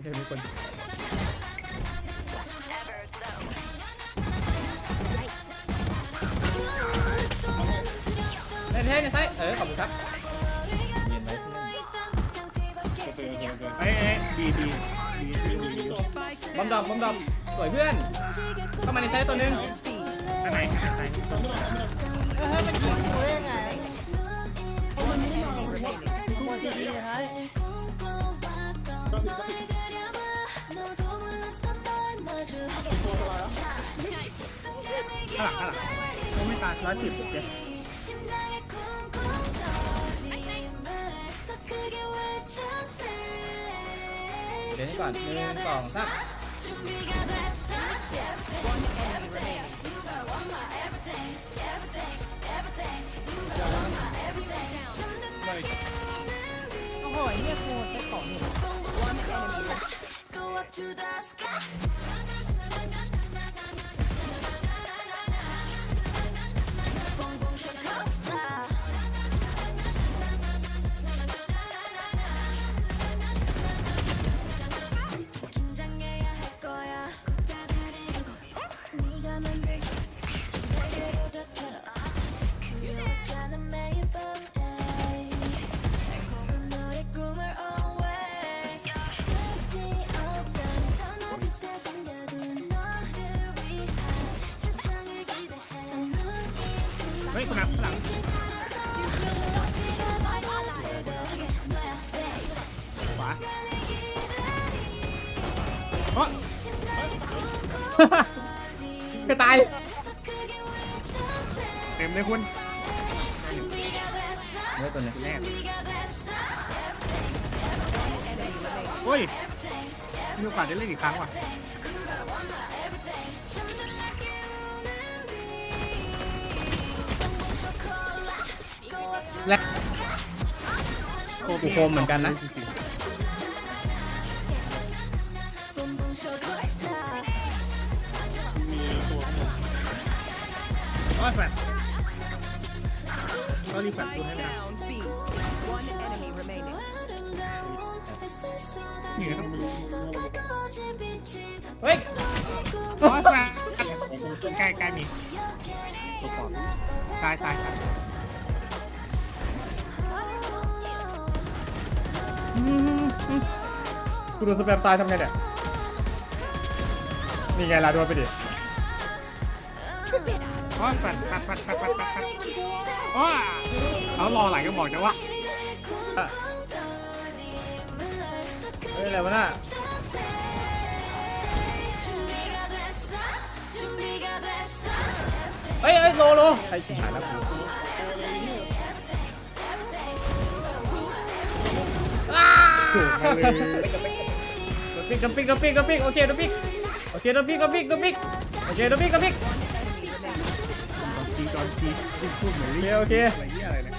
ไม่ใช่มีคนเท่ในไซส์เออขอบคุณครับเย็นไอ้ยเอ้ยดีดีดีดีดีดีบอมดอมบอมดอมสวยเพื่อน เข้ามาในไซส์ตัวนึงข้างในข้างในเออให้มันยิง ข้างหลังข้างหลังโอ้ไม่ตายร้อยสิบเจ็ดเดี๋ยวให้ก่อนหนึ่งสองสามโอ้โหอ้เนี่ยกูใช้ของนี่ เฮ้ยข้างหลังข้างหลังขวาโอ้ก ระต่ายเต็มเลยคุณเนื้อตัวนี้แรกโอ้ยมีโอกาสได้เล่นอีกครั้งว่ะและกูโคมเหมือนกันนะ อ้ยแฟนก็รีบแฟนตัวให้นะ Down B. One enemy remaining. นี่ต้องเฮ้ยโอ้ยแฟนใกล้ใกล้มีตัวปอดตายตายตายกูโดนสแปมตายทำไงเนี่ยนี่ไงล่ะโดนไปดิโอ้ยแฟนแฟนแฟนแฟนแฟนแฟนโอ้ยเขารอไหลก็บอกจะว่าอะเฮ้ยอะไรวะน่ะเฮ้ยเฮ้ยโลโลไอ้ชิบหายแล้วกูอ้าถูกเลยโดนปิกโดนปิกโดนปิกโดนปิกโอเคโดนปิกโอเคโดนปิกโดนปิกโดนปิกโอเคโดนปิกโดนปิก จีจอนจีจีพูดเหมือนโอเรียกโอเค อะไรเงี้ยอะไรเนี่ย